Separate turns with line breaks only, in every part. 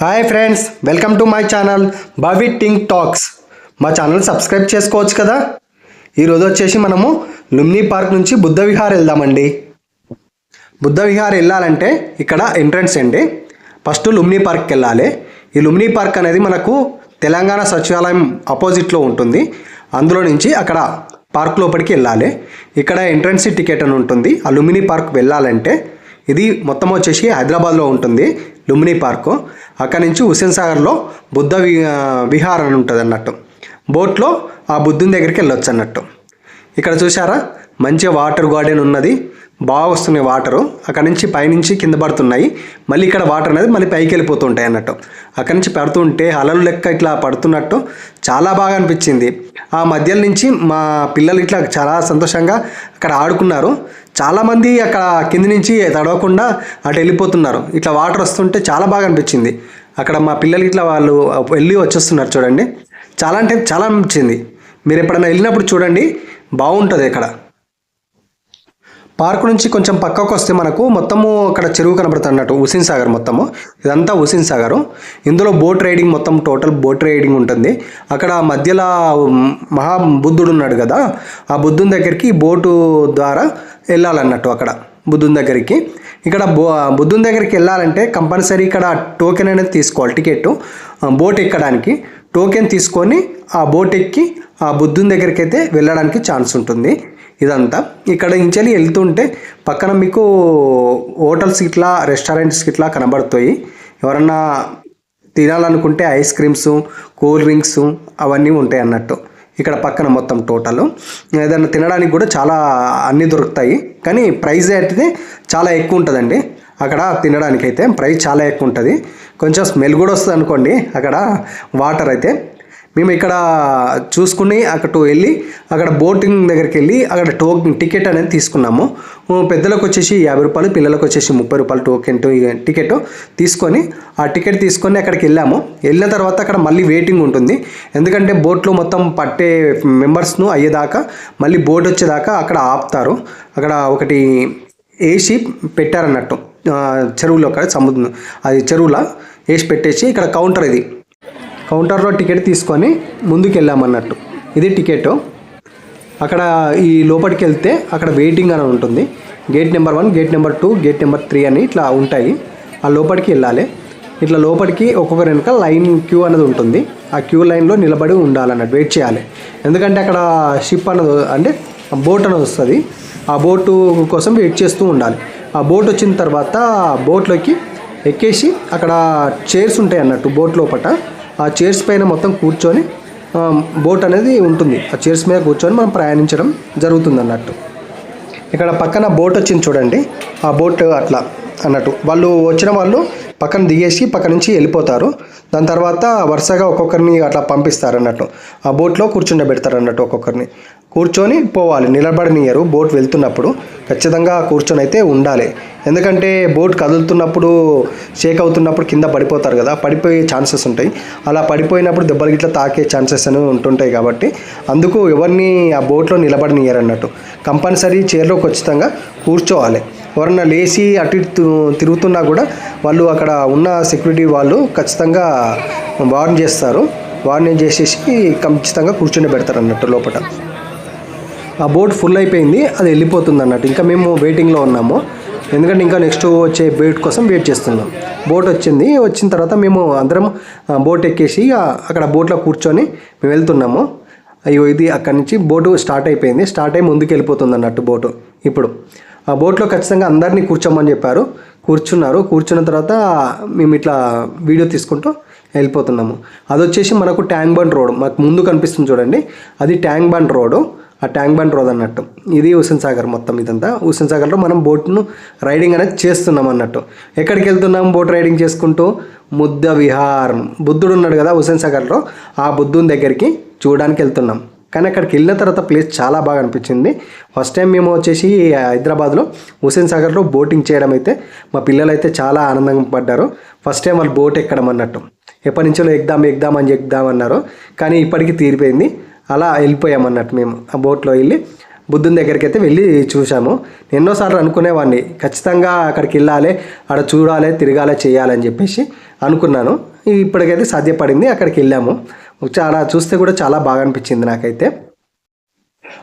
Hi friends welcome to my channel Bavi think talks మా channel subscribe చేసుకోవచ్చు కదా? ఈరోజు వచ్చేసి మనము లుమ్ని పార్క్ నుంచి బుద్ధ విహార్ వెళ్దామండి. బుద్ధ విహార్ వెళ్ళాలంటే ఇక్కడ ఎంట్రన్స్ అండి. ఫస్ట్ లుమ్ని పార్క్కి వెళ్ళాలి ఈ లుమ్ని పార్క్ అనేది మనకు తెలంగాణ సచివాలయం అపోజిట్లో ఉంటుంది. అందులో నుంచి అక్కడ పార్క్ లోపలికి వెళ్ళాలి. ఇక్కడ ఎంట్రన్స్ టికెట్ అని ఉంటుంది. ఆ లుమిని పార్క్ వెళ్ళాలంటే ఇది మొత్తం వచ్చేసి హైదరాబాద్లో ఉంటుంది. లుంబిని పార్కు. అక్కడ నుంచి హుస్సేన్ సాగర్లో బుద్ధ వి విహార్ అని ఉంటుంది అన్నట్టు. బోట్లో ఆ బుద్ధుని దగ్గరికి వెళ్ళొచ్చు అన్నట్టు. ఇక్కడ చూసారా మంచి వాటర్ గార్డెన్ ఉన్నది. బాగా వస్తున్నాయి వాటరు. అక్కడ నుంచి పైనుంచి కింద పడుతున్నాయి. మళ్ళీ ఇక్కడ వాటర్ అనేది మళ్ళీ పైకి వెళ్ళిపోతుంటాయి అన్నట్టు. అక్కడ నుంచి పడుతుంటే అలలు లెక్క ఇట్లా పడుతున్నట్టు చాలా బాగా అనిపించింది. ఆ మధ్యలో నుంచి మా పిల్లలు ఇట్లా చాలా సంతోషంగా అక్కడ ఆడుకున్నారు. చాలామంది అక్కడ కింది నుంచి తడవకుండా అటు వెళ్ళిపోతున్నారు. ఇట్లా వాటర్ వస్తుంటే చాలా బాగా అనిపించింది. అక్కడ మా పిల్లలు ఇట్లా వాళ్ళు వెళ్ళి వచ్చేస్తున్నారు చూడండి. చాలా అంటే చాలా అనిపించింది. మీరు ఎప్పుడైనా వెళ్ళినప్పుడు చూడండి. బాగుంటుంది ఇక్కడ పార్క్ నుంచి కొంచెం పక్కకు వస్తే మనకు మొత్తము అక్కడ చెరువు కనబడుతున్నట్టు హుసేన్ సాగర్ మొత్తము. ఇదంతా హుసేన్ సాగరు. ఇందులో బోట్ రైడింగ్ మొత్తం టోటల్ బోట్ రైడింగ్ ఉంటుంది. అక్కడ మధ్యలో మహా బుద్ధుడు ఉన్నాడు కదా. ఆ బుద్ధుని దగ్గరికి బోటు ద్వారా వెళ్ళాలన్నట్టు అక్కడ బుద్ధుని దగ్గరికి. ఇక్కడ బో బుద్ధుని దగ్గరికి వెళ్ళాలంటే కంపల్సరీ ఇక్కడ టోకెన్ అనేది తీసుకోవాలి టికెట్ బోట్ ఎక్కడానికి టోకెన్ తీసుకొని ఆ బోట్ ఎక్కి ఆ బుద్ధుని దగ్గరికి అయితే వెళ్ళడానికి ఛాన్స్ ఉంటుంది. ఇదంతా. ఇక్కడ నుంచి వెళ్తుంటే పక్కన మీకు హోటల్స్ ఇట్లా రెస్టారెంట్స్ ఇట్లా కనబడుతాయి. ఎవరన్నా తినాలనుకుంటే ఐస్ క్రీమ్స్ కూల్ డ్రింక్స్ అవన్నీ ఉంటాయి అన్నట్టు. ఇక్కడ పక్కన మొత్తం టోటల్ ఏదైనా తినడానికి కూడా చాలా అన్నీ దొరుకుతాయి. కానీ ప్రైస్ అయితే చాలా ఎక్కువ ఉంటుందండి. అక్కడ తినడానికి అయితే ప్రైస్ చాలా ఎక్కువ ఉంటుంది. కొంచెం స్మెల్ కూడా వస్తుంది అనుకోండి అక్కడ వాటర్ అయితే మేము ఇక్కడ చూసుకుని అక్కడ వెళ్ళి అక్కడ బోటింగ్ దగ్గరికి వెళ్ళి అక్కడ టోకెన్ టికెట్ అనేది తీసుకున్నాము. పెద్దలకు వచ్చేసి యాభై రూపాయలు పిల్లలకు వచ్చేసి ముప్పై రూపాయలు టోకెన్ టికెట్ తీసుకొని ఆ టికెట్ తీసుకొని అక్కడికి వెళ్ళాము. వెళ్ళిన తర్వాత అక్కడ మళ్ళీ వెయిటింగ్ ఉంటుంది. ఎందుకంటే బోట్లో మొత్తం పట్టే మెంబర్స్ను అయ్యేదాకా మళ్ళీ బోట్ వచ్చేదాకా అక్కడ ఆపుతారు. అక్కడ ఒకటి వేసి పెట్టారన్నట్టు చెరువులో అక్కడ సముద్రం అది చెరువులో వేసి పెట్టేసి ఇక్కడ కౌంటర్ ఇది. కౌంటర్లో టికెట్ తీసుకొని ముందుకు వెళ్ళామన్నట్టు ఇది టికెట్. అక్కడ ఈ లోపలికి వెళ్తే అక్కడ వెయిటింగ్ అని ఉంటుంది. Gate number one gate number two gate number three అని ఇట్లా ఉంటాయి. ఆ లోపలికి వెళ్ళాలి. ఇట్లా లోపలికి ఒక్కొక్కరి వెనుక లైన్ క్యూ అనేది ఉంటుంది. ఆ క్యూ లైన్లో నిలబడి ఉండాలన్నట్టు వెయిట్ చేయాలి. ఎందుకంటే అక్కడ షిప్ అన్నది అంటే బోట్ అనేది వస్తుంది. ఆ బోటు కోసం వెయిట్ చేస్తూ ఉండాలి. ఆ బోట్ వచ్చిన తర్వాత బోట్లోకి ఎక్కేసి అక్కడ చైర్స్ ఉంటాయి అన్నట్టు బోట్ లోపల ఆ చైర్స్ పైన మొత్తం కూర్చొని బోట్ అనేది ఉంటుంది. ఆ చైర్స్ మీద కూర్చొని మనం ప్రయాణించడం జరుగుతుంది అన్నట్టు ఇక్కడ పక్కన బోట్ వచ్చింది చూడండి. ఆ బోట్ అట్లా అన్నట్టు. వాళ్ళు వచ్చిన వాళ్ళు పక్కన దిగేసి పక్క నుంచి వెళ్ళిపోతారు. దాని తర్వాత వరుసగా ఒక్కొక్కరిని అట్లా పంపిస్తారు అన్నట్టు ఆ బోట్లో కూర్చుండబెడతారు అన్నట్టు ఒక్కొక్కరిని. కూర్చొని పోవాలి. నిలబడనియరు బోట్ వెళ్తున్నప్పుడు. ఖచ్చితంగా కూర్చొని అయితే ఉండాలి. ఎందుకంటే బోట్ కదులుతున్నప్పుడు షేక్ అవుతున్నప్పుడు కింద పడిపోతారు కదా పడిపోయే ఛాన్సెస్ ఉంటాయి. అలా పడిపోయినప్పుడు దెబ్బలు గిట్ల తాకే ఛాన్సెస్ అని ఉంటుంటాయి కాబట్టి అందుకు ఎవరిని ఆ బోట్లో నిలబడనియరు అన్నట్టు కంపల్సరీ చైర్లో ఖచ్చితంగా కూర్చోవాలి. ఎవరన్నా లేచి అటు ఇటు తిరుగుతున్నా కూడా వాళ్ళు అక్కడ ఉన్న సెక్యూరిటీ వాళ్ళు ఖచ్చితంగా వార్న్ చేస్తారు. వార్నింగ్ చేసేసి ఖచ్చితంగా కూర్చొని పెడతారు అన్నట్టు లోపల ఆ బోట్ ఫుల్ అయిపోయింది అది వెళ్ళిపోతుంది అన్నట్టు. ఇంకా మేము వెయిటింగ్లో ఉన్నాము. ఎందుకంటే ఇంకా నెక్స్ట్ వచ్చే బోట్ కోసం వెయిట్ చేస్తున్నాం. బోట్ వచ్చింది వచ్చిన తర్వాత మేము అందరం బోట్ ఎక్కేసి అక్కడ బోట్లో కూర్చొని మేము వెళ్తున్నాము. అయ్యో ఇది అక్కడి నుంచి బోటు స్టార్ట్ అయిపోయింది. స్టార్ట్ అయ్యి ముందుకు వెళ్ళిపోతుంది అన్నట్టు బోటు. ఇప్పుడు ఆ బోట్లో ఖచ్చితంగా అందరినీ కూర్చోమని చెప్పారు. కూర్చున్నారు. కూర్చున్న తర్వాత మేము ఇట్లా వీడియో తీసుకుంటూ వెళ్ళిపోతున్నాము. అది వచ్చేసి మనకు ట్యాంక్ బండ్ రోడ్. మాకు ముందు కనిపిస్తుంది చూడండి. అది ట్యాంక్ బండ్ రోడ్. ఆ ట్యాంక్ బండ్ రోడ్ అన్నట్టు. ఇది హుసేన్ సాగర్ మొత్తం ఇదంతా. హుసేన్ సాగర్లో మనం బోట్ను రైడింగ్ అనేది చేస్తున్నాం అన్నట్టు. ఎక్కడికి వెళ్తున్నాం బోట్ రైడింగ్ చేసుకుంటూ? ముద్ద విహార్. బుద్ధుడు ఉన్నాడు కదా హుసేన్ సాగర్లో. ఆ బుద్ధుని దగ్గరికి చూడడానికి వెళ్తున్నాం. కానీ అక్కడికి వెళ్ళిన తర్వాత ప్లేస్ చాలా బాగా అనిపించింది. ఫస్ట్ టైం మేము వచ్చేసి హైదరాబాద్లో హుసేన్ సాగర్లో బోటింగ్ చేయడం అయితే మా పిల్లలు అయితే చాలా ఆనందంగా పడ్డారు. ఫస్ట్ టైం వాళ్ళు బోట్ ఎక్కడం అన్నట్టు. ఎప్పటి నుంచో ఎగ్దాం ఎగ్దాం అని ఎగ్దాం అన్నారు. కానీ ఇప్పటికీ తీరిపోయింది. అలా వెళ్ళిపోయాం అన్నట్టు మేము ఆ బోట్లో వెళ్ళి. బుద్ధుని దగ్గరికి అయితే వెళ్ళి చూసాము ఎన్నోసార్లు అనుకునేవాడిని. ఖచ్చితంగా అక్కడికి వెళ్ళాలి అక్కడ చూడాలి తిరగాలి చేయాలని చెప్పేసి అనుకున్నాను. ఇప్పటికైతే సాధ్యపడింది అక్కడికి వెళ్ళాము. చాలా చూస్తే కూడా చాలా బాగా అనిపించింది నాకైతే.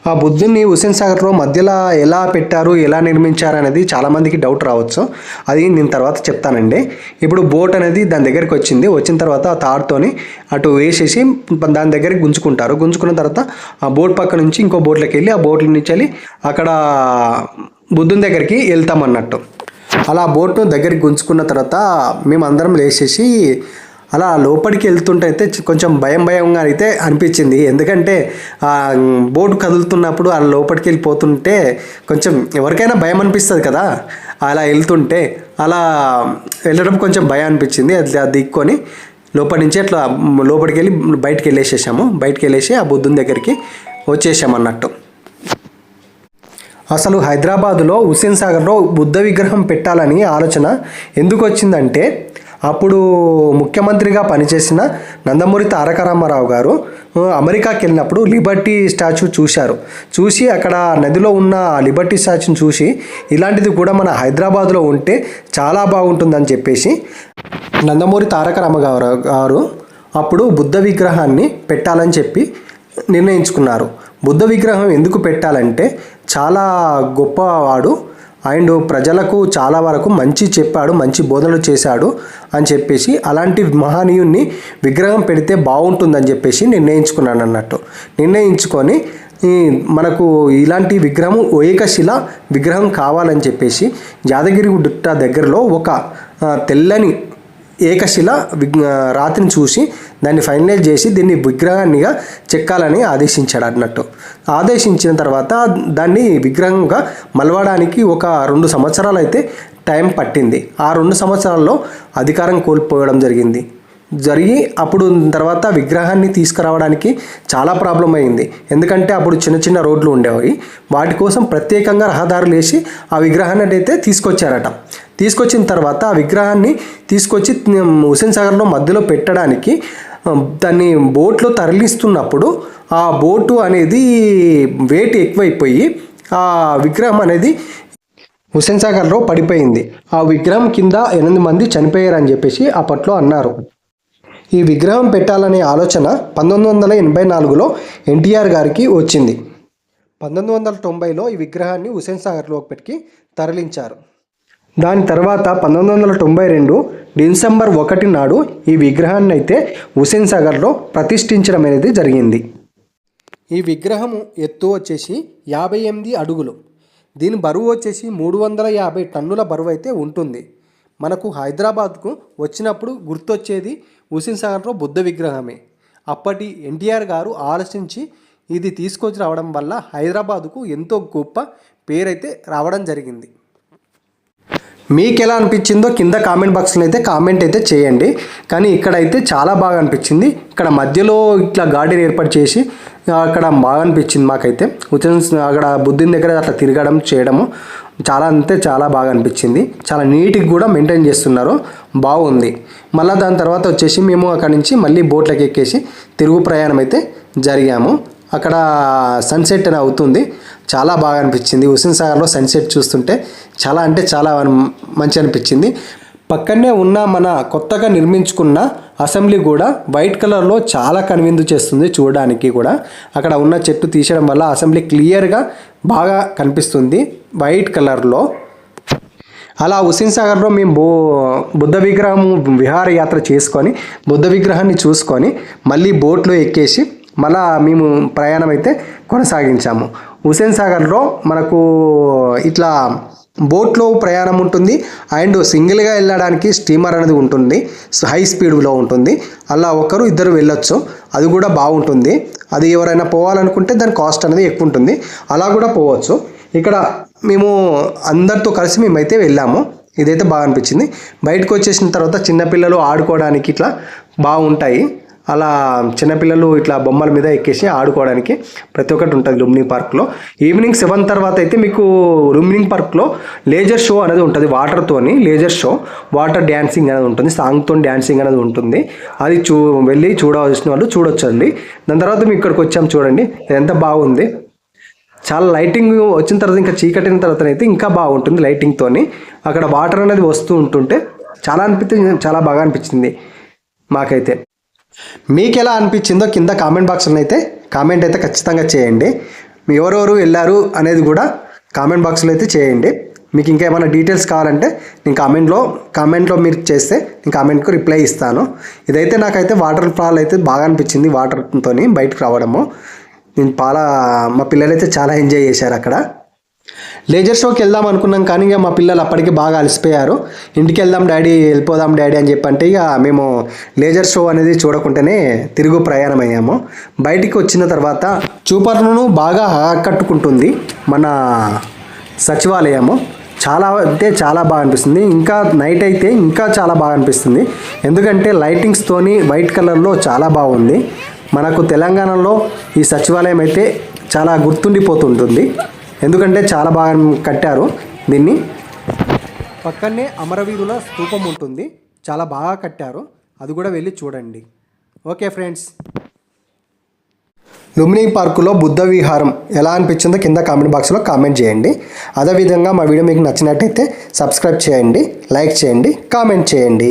ఆ బుద్ధుని హుసేన్ సాగర్లో మధ్యలో ఎలా పెట్టారు ఎలా నిర్మించారు అనేది చాలామందికి డౌట్ రావచ్చు. అది నేను తర్వాత చెప్తానండి. ఇప్పుడు బోట్ అనేది దాని దగ్గరికి వచ్చింది. వచ్చిన తర్వాత ఆ తాడుతోని అటు వేసేసి దాని దగ్గరికి గుంజుకుంటారు. గుంజుకున్న తర్వాత ఆ బోట్ పక్క నుంచి ఇంకో బోట్లోకి వెళ్ళి ఆ బోట్ల నుంచి వెళ్ళి అక్కడ బుద్ధుని దగ్గరికి వెళ్తామన్నట్టు. అలా బోట్ను దగ్గరికి గుంజుకున్న తర్వాత మేమందరం లేచేసి అలా లోపలికి వెళ్తుంటే అయితే కొంచెం భయం భయంగా అయితే అనిపించింది. ఎందుకంటే ఆ బోటు కదులుతున్నప్పుడు ఆ లోపలికి వెళ్ళిపోతుంటే కొంచెం ఎవరికైనా భయం అనిపిస్తుంది కదా. అలా వెళ్తుంటే అలా వెళ్ళడం కొంచెం భయం అనిపించింది. అది దిక్కొని లోపలి నుంచి అట్లా లోపలికి వెళ్ళి బయటికి వెళ్ళేసేసాము. బయటికి వెళ్ళేసి ఆ బుద్ధుని దగ్గరికి వచ్చేసాము అన్నట్టు. అసలు హైదరాబాదులో హుస్సేన్ సాగర్లో బుద్ధ విగ్రహం పెట్టాలని ఆలోచన ఎందుకు వచ్చిందంటే అప్పుడు ముఖ్యమంత్రిగా పనిచేసిన నందమూరి తారక రామారావు గారు అమెరికాకి వెళ్ళినప్పుడు లిబర్టీ స్టాచ్యూ చూశారు. చూసి అక్కడ నదిలో ఉన్న లిబర్టీ స్టాచ్యూని చూసి ఇలాంటిది కూడా మన హైదరాబాద్లో ఉంటే చాలా బాగుంటుందని చెప్పేసి నందమూరి తారక రామగారు గారు అప్పుడు బుద్ధ విగ్రహాన్ని పెట్టాలని చెప్పి నిర్ణయించుకున్నారు. బుద్ధ విగ్రహం ఎందుకు పెట్టాలంటే చాలా గొప్పవాడు అండ్ ప్రజలకు చాలా వరకు మంచి చెప్పాడు మంచి బోధనలు చేశాడు అని చెప్పేసి అలాంటి మహనీయుణ్ణి విగ్రహం పెడితే బాగుంటుందని చెప్పేసి నిర్ణయించుకున్నాను అన్నట్టు. నిర్ణయించుకొని మనకు ఇలాంటి విగ్రహం ఏకశిల విగ్రహం కావాలని చెప్పేసి యాదగిరి గుట్ట దగ్గరలో ఒక తెల్లని ఏకశిల రాతిని చూసి దాన్ని ఫైనలైజ్ చేసి దీన్ని విగ్రహాన్నిగా చెక్కాలని ఆదేశించాడు అన్నట్టు. ఆదేశించిన తర్వాత దాన్ని విగ్రహంగా మలవడానికి ఒక రెండు సంవత్సరాలు అయితే టైం పట్టింది. ఆ రెండు సంవత్సరాల్లో అధికారం కోల్పోవడం జరిగింది. జరిగి అప్పుడు తర్వాత విగ్రహాన్ని తీసుకురావడానికి చాలా ప్రాబ్లం అయింది. ఎందుకంటే అప్పుడు చిన్న చిన్న రోడ్లు ఉండేవి. వాటి కోసం ప్రత్యేకంగా రహదారులు వేసి ఆ విగ్రహాన్ని అయితే తీసుకొచ్చారట. తీసుకొచ్చిన తర్వాత ఆ విగ్రహాన్ని తీసుకొచ్చి హుసేన్ సాగర్లో మధ్యలో పెట్టడానికి దాన్ని బోట్లో తరలిస్తున్నప్పుడు ఆ బోటు అనేది వెయిట్ ఎక్కువైపోయి ఆ విగ్రహం అనేది హుస్సేన్ సాగర్లో పడిపోయింది. ఆ విగ్రహం కింద ఎనిమిది మంది చనిపోయారని చెప్పేసి అప్పట్లో అన్నారు. ఈ విగ్రహం పెట్టాలనే ఆలోచన పంతొమ్మిది వందల ఎనభై నాలుగులో ఎన్టీఆర్ గారికి వచ్చింది. పంతొమ్మిది వందల తొంభైలో ఈ విగ్రహాన్ని హుస్సేన్ సాగర్లోకి పెట్టి తరలించారు. దాని తర్వాత పంతొమ్మిది వందల తొంభై రెండు డిసెంబర్ ఒకటి నాడు ఈ విగ్రహాన్ని అయితే హుస్సేన్ సాగర్లో ప్రతిష్ఠించడం అనేది జరిగింది. ఈ విగ్రహం ఎత్తు వచ్చేసి యాభై ఎనిమిది అడుగులు. దీని బరువు వచ్చేసి మూడు వందల యాభై టన్నుల బరువు అయితే ఉంటుంది. మనకు హైదరాబాద్కు వచ్చినప్పుడు గుర్తొచ్చేది హుసేన్ సాగర్లో బుద్ధ విగ్రహమే. అప్పటి ఎన్టీఆర్ గారు ఆలోచించి ఇది తీసుకొచ్చి రావడం వల్ల హైదరాబాదుకు ఎంతో గొప్ప పేరైతే రావడం జరిగింది. మీకు ఎలా అనిపించిందో కింద కామెంట్ బాక్స్లో అయితే కామెంట్ అయితే చేయండి. కానీ ఇక్కడైతే చాలా బాగా అనిపించింది. ఇక్కడ మధ్యలో ఇట్లా గార్డెన్ ఏర్పాటు చేసి అక్కడ బాగా అనిపించింది మాకైతే. ఉచన్ అక్కడ బుద్ధిని దగ్గర అట్లా తిరగడం చేయడము. చాలా అంతే చాలా బాగా అనిపించింది. చాలా నీట్గా కూడా మెయింటైన్ చేస్తున్నారు. బాగుంది. మళ్ళీ దాని తర్వాత వచ్చేసి మేము అక్కడ నుంచి మళ్ళీ బోట్లకి ఎక్కేసి తిరుగు ప్రయాణం అయితే జరిగాము. అక్కడ సన్సెట్ అని అవుతుంది. చాలా బాగా అనిపించింది. హుస్సేన్ సాగర్లో సన్సెట్ చూస్తుంటే చాలా అంటే చాలా మంచి అనిపించింది. పక్కనే ఉన్న మన కొత్తగా నిర్మించుకున్న అసెంబ్లీ కూడా వైట్ కలర్లో చాలా కనువిందు చేస్తుంది చూడడానికి కూడా. అక్కడ ఉన్న చెట్టు తీసేయడం వల్ల అసెంబ్లీ క్లియర్గా బాగా కనిపిస్తుంది వైట్ కలర్లో. అలా హుస్సేన్ సాగర్లో మేము బో బుద్ధ విగ్రహం విహారయాత్ర చేసుకొని బుద్ధ విగ్రహాన్ని చూసుకొని మళ్ళీ బోట్లో ఎక్కేసి మళ్ళా మేము ప్రయాణం అయితే కొనసాగించాము. హుస్సేన్ సాగర్లో మనకు ఇట్లా బోట్లో ప్రయాణం ఉంటుంది. అండ్ సింగిల్గా వెళ్ళడానికి స్టీమర్ అనేది ఉంటుంది. హై స్పీడ్లో ఉంటుంది. అలా ఒకరు ఇద్దరు వెళ్ళొచ్చు. అది కూడా బాగుంటుంది. అది ఎవరైనా పోవాలనుకుంటే దాని కాస్ట్ అనేది ఎక్కువ ఉంటుంది. అలా కూడా పోవచ్చు. ఇక్కడ మేము అందరితో కలిసి మేమైతే వెళ్ళాము. ఇదైతే బాగా అనిపించింది. బయటకు వచ్చేసిన తర్వాత చిన్నపిల్లలు ఆడుకోవడానికి ఇట్లా బాగుంటాయి. అలా చిన్నపిల్లలు ఇట్లా బొమ్మల మీద ఎక్కేసి ఆడుకోవడానికి ప్రతి ఒక్కటి ఉంటుంది లుమ్ని పార్క్లో. ఈవినింగ్ సెవెన్ తర్వాత అయితే మీకు లుమ్నింగ్ పార్క్లో లేజర్ షో అనేది ఉంటుంది వాటర్తోని లేజర్ షో. వాటర్ డ్యాన్సింగ్ అనేది ఉంటుంది సాంగ్తో డ్యాన్సింగ్ అనేది ఉంటుంది. అది చూ వెళ్ళి చూడవలసిన వాళ్ళు చూడొచ్చండి. దాని తర్వాత మేము ఇక్కడికి వచ్చాం చూడండి ఎంత బాగుంది. చాలా లైటింగ్ వచ్చిన తర్వాత ఇంకా చీకటిన తర్వాత అయితే ఇంకా బాగుంటుంది లైటింగ్తోని అక్కడ వాటర్ అనేది వస్తూ ఉంటుంటే చాలా అనిపించింది చాలా బాగా అనిపించింది మాకైతే. మీకు ఎలా అనిపించిందో కింద కామెంట్ బాక్స్లో అయితే కామెంట్ అయితే ఖచ్చితంగా చేయండి. మీ ఎవరెవరు వెళ్ళారు అనేది కూడా కామెంట్ బాక్స్లో అయితే చేయండి. మీకు ఇంకా ఏమైనా డీటెయిల్స్ కావాలంటే నేను కామెంట్లో కామెంట్లో మీరు చేస్తే నేను కామెంట్కు రిప్లై ఇస్తాను. ఇదైతే నాకైతే వాటర్ ఫాల్ అయితే బాగా అనిపించింది వాటర్తో బయటకు రావడము. నేను పాల మా పిల్లలైతే చాలా ఎంజాయ్ చేశారు అక్కడ. లేజర్ షోకి వెళ్దాం అనుకున్నాం కానీ ఇక మా పిల్లలు అప్పటికి బాగా అలసిపోయారు. ఇంటికి వెళ్దాం డాడీ వెళ్ళిపోదాం డాడీ అని చెప్పంటే ఇక మేము లేజర్ షో అనేది చూడకుండానే తిరుగు ప్రయాణం అయ్యాము బయటికి వచ్చిన తర్వాత చూపర్లను బాగా ఆకట్టుకుంటుంది మన సచివాలయము. చాలా అంటే చాలా బాగా అనిపిస్తుంది. ఇంకా నైట్ అయితే ఇంకా చాలా బాగా అనిపిస్తుంది. ఎందుకంటే లైటింగ్స్తోని వైట్ కలర్లో చాలా బాగుంది. మనకు తెలంగాణలో ఈ సచివాలయం అయితే చాలా గుర్తుండిపోతుంటుంది. ఎందుకంటే చాలా బాగా కట్టారు దీన్ని. పక్కనే అమరవీరుల స్తూపం ఉంటుంది. చాలా బాగా కట్టారు. అది కూడా వెళ్ళి చూడండి. Okay friends. లుమినీ పార్కులో బుద్ధ విహారం ఎలా అనిపించిందో కింద కామెంట్ బాక్స్లో కామెంట్ చేయండి. అదేవిధంగా మా వీడియో మీకు నచ్చినట్టయితే సబ్స్క్రైబ్ చేయండి లైక్ చేయండి కామెంట్ చేయండి.